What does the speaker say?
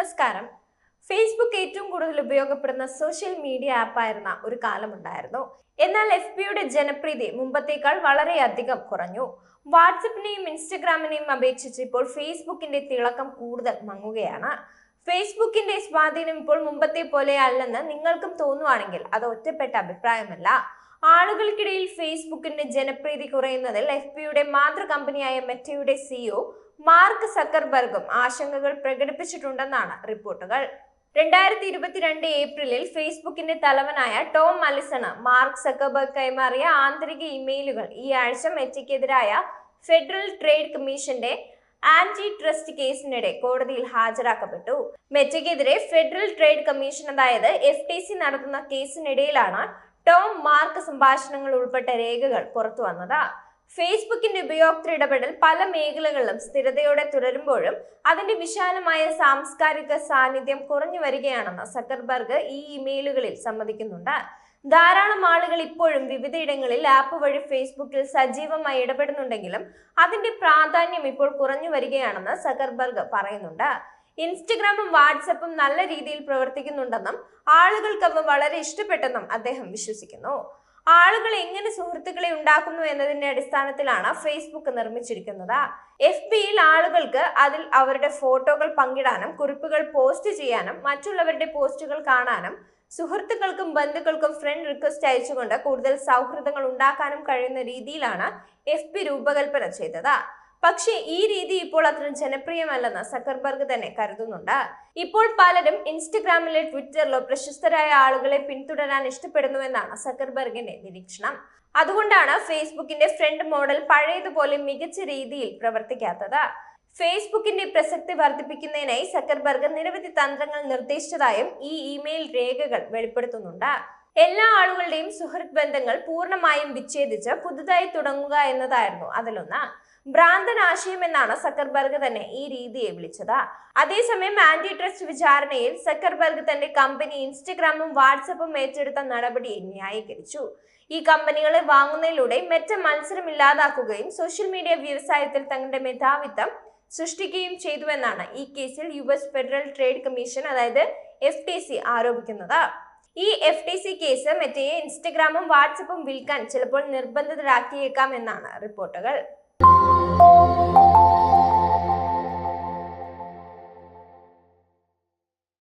നമസ്കാരം. ഫേസ്ബുക്ക് ഏറ്റവും കൂടുതൽ ഉപയോഗപ്പെടുന്ന സോഷ്യൽ മീഡിയ ആപ്പായിരുന്ന ഒരു കാലമുണ്ടായിരുന്നു. എന്നാൽ എഫ് ബിയുടെ ജനപ്രീതി മുമ്പത്തേക്കാൾ വളരെയധികം കുറഞ്ഞു. വാട്സപ്പിനെയും ഇൻസ്റ്റഗ്രാമിനെയും അപേക്ഷിച്ച് ഇപ്പോൾ ഫേസ്ബുക്കിന്റെ തിളക്കം കൂടുതൽ മങ്ങുകയാണ്. ഫേസ്ബുക്കിന്റെ സ്വാധീനം ഇപ്പോൾ മുമ്പത്തെ പോലെ അല്ലെന്ന് നിങ്ങൾക്കും തോന്നുവാണെങ്കിൽ അത് ഒറ്റപ്പെട്ട അഭിപ്രായമല്ല. ആളുകൾക്കിടയിൽ ഫേസ്ബുക്കിന്റെ ജനപ്രീതി കുറയുന്നതിൽ എഫ് ബിയുടെ മാതൃ കമ്പനിയായ മെറ്റയുടെ സിഇഒ മാർക്ക് സക്കർബർഗും ആശങ്കകൾ പ്രകടിപ്പിച്ചിട്ടുണ്ടെന്നാണ് റിപ്പോർട്ടുകൾ. രണ്ടായിരത്തി ഇരുപത്തിരണ്ട് ഏപ്രിലിൽ ഫേസ്ബുക്കിന്റെ തലവനായ ടോം മലിസണ് മാർക്ക് സക്കർബർഗ് കൈമാറിയ ആന്തരിക ഇമെയിലുകൾ ഈ ആഴ്ച മെറ്റയ്ക്കെതിരായ ഫെഡറൽ ട്രേഡ് കമ്മീഷന്റെ ആന്റി ട്രസ്റ്റ് കേസിനിടെ കോടതിയിൽ ഹാജരാക്കപ്പെട്ടു. മെറ്റയ്ക്കെതിരെ ഫെഡറൽ ട്രേഡ് കമ്മീഷൻ അതായത് എഫ് ടി സി നടത്തുന്ന കേസിനിടയിലാണ് ടോം മാർക്ക് സംഭാഷണങ്ങൾ ഉൾപ്പെട്ട രേഖകൾ പുറത്തു വന്നത് ഫേസ്ബുക്കിന്റെ ഉപയോക്തൃ ഇടപെടൽ പല മേഖലകളിലും സ്ഥിരതയോടെ തുടരുമ്പോഴും അതിന്റെ വിശാലമായ സാംസ്കാരിക സാന്നിധ്യം കുറഞ്ഞു വരികയാണെന്ന് സക്കർബർഗ് ഈ ഇമെയിലുകളിൽ സമ്മതിക്കുന്നുണ്ട്. ധാരാളം ആളുകൾ ഇപ്പോഴും വിവിധയിടങ്ങളിൽ ആപ്പ് വഴി ഫേസ്ബുക്കിൽ സജീവമായി ഇടപെടുന്നുണ്ടെങ്കിലും അതിന്റെ പ്രാധാന്യം ഇപ്പോൾ കുറഞ്ഞു വരികയാണെന്ന് സക്കർബർഗ് പറയുന്നുണ്ട്. ഇൻസ്റ്റഗ്രാമും വാട്സപ്പും നല്ല രീതിയിൽ പ്രവർത്തിക്കുന്നുണ്ടെന്നും ആളുകൾക്ക് അവ വളരെ ഇഷ്ടപ്പെട്ടെന്നും അദ്ദേഹം വിശ്വസിക്കുന്നു. ആളുകൾ എങ്ങനെ സുഹൃത്തുക്കളെ ഉണ്ടാക്കുന്നു എന്നതിന്റെ അടിസ്ഥാനത്തിലാണ് ഫേസ്ബുക്ക് നിർമ്മിച്ചിരിക്കുന്നത്. എഫ് ബിയിൽ ആളുകൾക്ക് അതിൽ അവരുടെ ഫോട്ടോകൾ പങ്കിടാനും കുറിപ്പുകൾ പോസ്റ്റ് ചെയ്യാനും മറ്റുള്ളവരുടെ പോസ്റ്റുകൾ കാണാനും സുഹൃത്തുക്കൾക്കും ബന്ധുക്കൾക്കും ഫ്രണ്ട് റിക്വസ്റ്റ് അയച്ചുകൊണ്ട് കൂടുതൽ സൗഹൃദങ്ങൾ ഉണ്ടാക്കാനും കഴിയുന്ന രീതിയിലാണ് എഫ് ബി രൂപകൽപ്പന ചെയ്തത്. പക്ഷേ ഈ രീതി ഇപ്പോൾ അത്ര ജനപ്രിയമല്ലെന്ന് സക്കർബർഗ് തന്നെ കരുതുന്നുണ്ട്. ഇപ്പോൾ പലരും ഇൻസ്റ്റഗ്രാമിലോ ട്വിറ്ററിലോ പ്രശസ്തരായ ആളുകളെ പിന്തുടരാൻ ഇഷ്ടപ്പെടുന്നുവെന്നാണ് സക്കർബർഗിന്റെ നിരീക്ഷണം. അതുകൊണ്ടാണ് ഫേസ്ബുക്കിന്റെ ഫ്രണ്ട് മോഡൽ പഴയതുപോലെ മികച്ച രീതിയിൽ പ്രവർത്തിക്കാത്തത്. ഫേസ്ബുക്കിന്റെ പ്രസക്തി വർദ്ധിപ്പിക്കുന്നതിനായി സക്കർബർഗ് നിരവധി തന്ത്രങ്ങൾ നിർദ്ദേശിച്ചതായും ഈ ഇമെയിൽ രേഖകൾ വെളിപ്പെടുത്തുന്നുണ്ട്. എല്ലാ ആളുകളുടെയും സുഹൃത്ത് ബന്ധങ്ങൾ പൂർണമായും വിച്ഛേദിച്ച് പുതുതായി തുടങ്ങുക എന്നതായിരുന്നു അതിലൊന്ന്. ഭ്രാന്തൻ ആശയം എന്നാണ് സക്കർബർഗ് തന്നെ ഈ രീതിയെ വിളിച്ചത്. അതേസമയം ആന്റി ട്രസ്റ്റ് വിചാരണയിൽ സക്കർബർഗ് തന്റെ കമ്പനി ഇൻസ്റ്റഗ്രാമും വാട്സപ്പും ഏറ്റെടുത്ത നടപടിയെ ന്യായീകരിച്ചു. ഈ കമ്പനികളെ വാങ്ങുന്നതിലൂടെ മെറ്റ മത്സരം ഇല്ലാതാക്കുകയും സോഷ്യൽ മീഡിയ വ്യവസായത്തിൽ തങ്ങളുടെ മേധാവിത്വം സൃഷ്ടിക്കുകയും ചെയ്തുവെന്നാണ് ഈ കേസിൽ U S federal trade commission അതായത് എഫ് ആരോപിക്കുന്നത്. ഈ എഫ് ടി സി കേസ് മെറ്റയെ ഇൻസ്റ്റഗ്രാമും വാട്സപ്പും വിൽക്കാൻ ചിലപ്പോൾ നിർബന്ധിതരാക്കിയേക്കാം എന്നാണ് റിപ്പോർട്ടുകൾ.